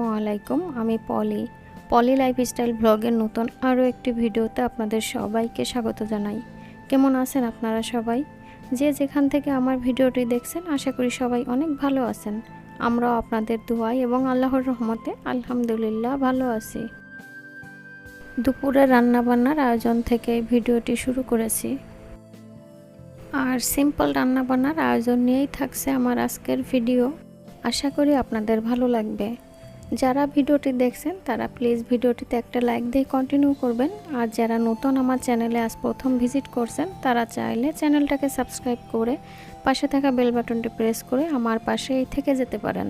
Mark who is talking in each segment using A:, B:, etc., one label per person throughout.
A: আসসালামু আলাইকুম, আমি পলি। পলি লাইফস্টাইল ব্লগের নতুন আরও একটি ভিডিওতে আপনাদের সবাইকে স্বাগত জানাই। কেমন আছেন আপনারা সবাই? যে যেখান থেকে আমার ভিডিওটি দেখছেন, আশা করি সবাই অনেক ভালো আছেন। আমরাও আপনাদের দোয়াই এবং আল্লাহর রহমতে আলহামদুলিল্লাহ ভালো আছি। দুপুরে রান্নাবান্নার আয়োজন থেকে ভিডিওটি শুরু করেছি। আর সিম্পল রান্নাবান্নার আয়োজন নিয়েই থাকছে আমার আজকের ভিডিও। আশা করি আপনাদের ভালো লাগবে। যারা ভিডিওটি দেখছেন, তারা প্লিজ ভিডিওটিতে একটা লাইক দিয়ে কন্টিনিউ করবেন। আর যারা নতুন আমার চ্যানেলে আজ প্রথম ভিজিট করছেন, তারা চাইলে চ্যানেলটাকে সাবস্ক্রাইব করে পাশে থাকা বেল বাটনটি প্রেস করে আমার পাশেই থেকে যেতে পারেন।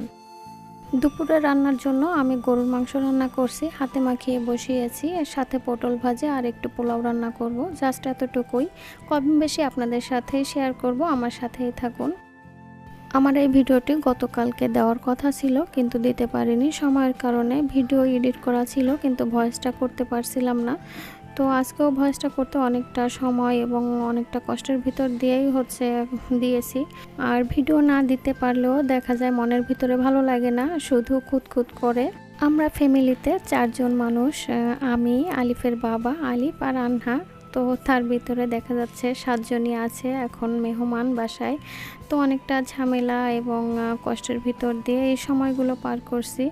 A: দুপুরে রান্নার জন্য আমি গরুর মাংস রান্না করছি, হাতে মাখিয়ে বসিয়েছি, এর সাথে পটল ভাজে আর একটু পোলাও রান্না করব। জাস্ট এতটুকুই। কম বেশি আপনাদের সাথেই শেয়ার করব, আমার সাথেই থাকুন। আমার এই ভিডিওটি গতকালকে দেওয়ার কথা ছিল, কিন্তু দিতে পারিনি। সময়ের কারণে ভিডিও এডিট করা ছিল, কিন্তু ভয়েসটা করতে পারছিলাম না। তো আজকেও ভয়েসটা করতে অনেকটা সময় এবং অনেকটা কষ্টের ভিতর দিয়েই হচ্ছে দিয়েছি। আর ভিডিও না দিতে পারলেও দেখা যায় মনের ভিতরে ভালো লাগে না, শুধু খুঁতখুত করে। আমরা ফ্যামিলিতে চারজন মানুষ আমি, আলিফের বাবা, আলিফ আর আনহা। তো তার ভিতরে দেখা যাচ্ছে সাতজনই আছে, এখন মেহমান বাসায়। তো অনেকটা ঝামেলা এবং কষ্টের ভিতর দিয়ে এই সময়গুলো পার করছি।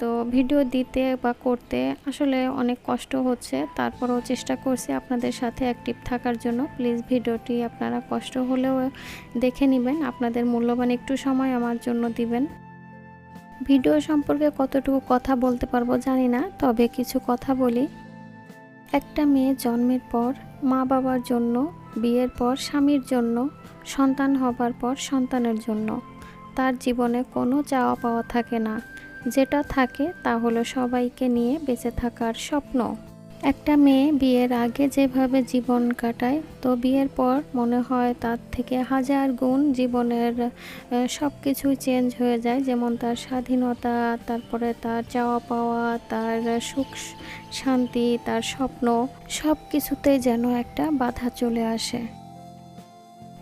A: তো ভিডিও দিতে বা করতে আসলে অনেক কষ্ট হচ্ছে। তারপরও চেষ্টা করছি আপনাদের সাথে অ্যাক্টিভ থাকার জন্য। প্লিজ ভিডিওটি আপনারা কষ্ট হলেও দেখে নেবেন। আপনাদের মূল্যবান একটু সময় আমার জন্য দিবেন। ভিডিও সম্পর্কে কতটুকু কথা বলতে পারব জানি না, তবে কিছু কথা বলি। একটা মেয়ে জন্মের পর, মা বাবার জন্য, বিয়ের পর স্বামীর জন্য, সন্তান হবার পর সন্তানের জন্য। তার জীবনে কোনো চাওয়া পাওয়া থাকে না। যেটা থাকে তা হলো সবাইকে নিয়ে বেঁচে থাকার স্বপ্ন। একটা মেয়ে বিয়ের আগে যেভাবে জীবন কাটায়, তো বিয়ের পর মনে হয় তার থেকে হাজার গুণ জীবনের সব কিছুই চেঞ্জ হয়ে যায়। যেমন তার স্বাধীনতা, তারপরে তার চাওয়া পাওয়া, তার সুখ, শান্তি, তার স্বপ্ন সব কিছুতেই যেন একটা বাধা চলে আসে।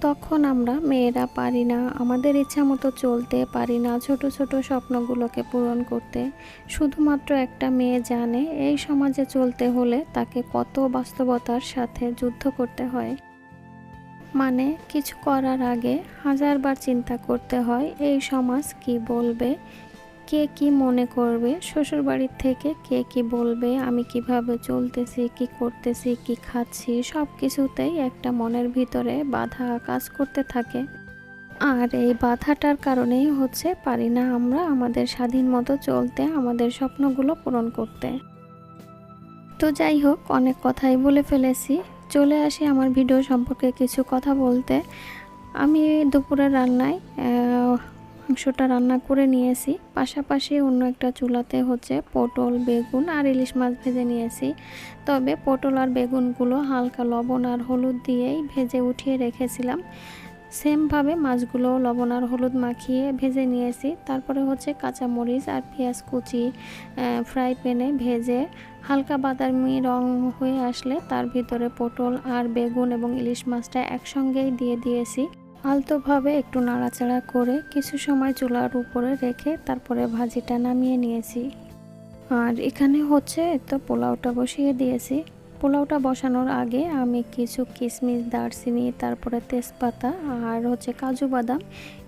A: তখন আমরা মেয়েরা পারি না, আমাদের ইচ্ছা মতো চলতে পারি না ছোট ছোট স্বপ্নগুলোকে পূরণ করতে। শুধুমাত্র একটা মেয়ে জানে এই সমাজে চলতে হলে তাকে কত বাস্তবতার সাথে যুদ্ধ করতে হয়। মানে কিছু করার আগে হাজারবার চিন্তা করতে হয়, এই সমাজ কি বলবে কে কি মনে করবে? শ্বশুর বাড়ির থেকে কে কি বলবে? আমি কীভাবে চলতেছি? কি করতেছি? কি খাচ্ছি? সব কিছুতেই একটা মনের ভিতরে বাধা কাজ করতে থাকে। আর এই বাধাটার কারণেই হচ্ছে পারি না আমরা আমাদের স্বাধীন মতো চলতে, আমাদের স্বপ্নগুলো পূরণ করতে। তো যাই হোক, অনেক কথাই বলে ফেলেছি। চলে আসি আমার ভিডিও সম্পর্কে কিছু কথা বলতে। আমি দুপুরের রান্নায় মাংসটা রান্না করে নিয়েছি। পাশাপাশি অন্য একটা চুলাতে হচ্ছে পটল, বেগুন আর ইলিশ মাছ ভেজে নিয়েছি। তবে পটল আর বেগুনগুলো হালকা লবণ আর হলুদ দিয়েই ভেজে উঠিয়ে রেখেছিলাম। সেমভাবে মাছগুলো লবণ আর হলুদ মাখিয়ে ভেজে নিয়েছি। তারপরে হচ্ছে কাঁচা মরিচ আর পেঁয়াজ কুচি ফ্রাই প্যানে ভেজে হালকা বাদামি রং হয়ে আসলে তার ভিতরে পটল আর বেগুন এবং ইলিশ মাছটা একসঙ্গেই দিয়ে দিয়েছি। আলতোভাবে একটু নাড়াচাড়া করে কিছু সময় চুলার উপরে রেখে তারপরে ভাজিটা নামিয়ে নিয়েছি। আর এখানে হচ্ছে তো পোলাওটা বসিয়ে দিয়েছি। পোলাওটা বসানোর আগে আমি কিছু কিশমিশ দারচিনি, তারপরে তেজপাতা আর হচ্ছে কাজু বাদাম,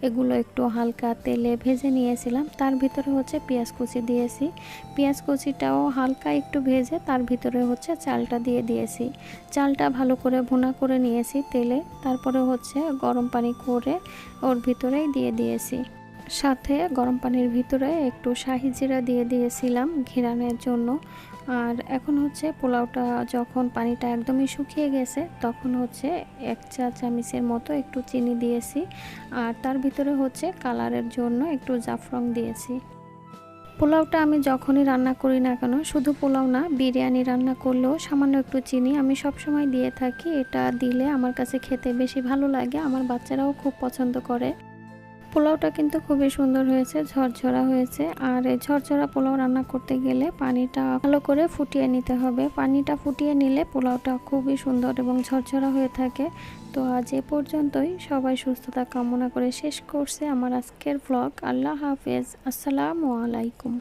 A: এগুলো একটু হালকা তেলে ভেজে নিয়েছিলাম। তার ভিতরে হচ্ছে পেঁয়াজ কুচি দিয়েছি। পেঁয়াজ কুচিটাও হালকা একটু ভেজে তার ভিতরে হচ্ছে চালটা দিয়ে দিয়েছি। চালটা ভালো করে ভুনা করে নিয়েছি তেলে। তারপরে হচ্ছে গরম পানি করে ওর ভিতরেই দিয়ে দিয়েছি। সাথে গরম পানির ভিতরে একটু শাহি জিরা দিয়ে দিয়েছিলাম ঘিরানের জন্য। আর এখন হচ্ছে পোলাওটা যখন পানিটা একদমই শুকিয়ে গেছে, তখন হচ্ছে এক চা চামিচের মতো একটু চিনি দিয়েছি। আর তার ভিতরে হচ্ছে কালারের জন্য একটু জাফরং দিয়েছি। পোলাওটা আমি যখনই রান্না করি না কেন, শুধু পোলাও না, বিরিয়ানি রান্না করলেও সামান্য একটু চিনি আমি সবসময় দিয়ে থাকি। এটা দিলে আমার কাছে খেতে বেশি ভালো লাগে, আমার বাচ্চারাও খুব পছন্দ করে। পোলাওটা কিন্তু খুবই সুন্দর হয়েছে, ঝরঝরা হয়েছে। আর এই ঝরঝরা পোলাও রান্না করতে গেলে পানিটা ভালো করে ফুটিয়ে নিতে হবে। পানিটা ফুটিয়ে নিলে পোলাওটা খুবই সুন্দর এবং ঝরঝরা হয়ে থাকে। তো আজ এ পর্যন্তই। সবাই সুস্থতা কামনা করে শেষ করছে আমার আজকের ব্লগ আল্লাহ হাফেজ। আসসালামু আলাইকুম।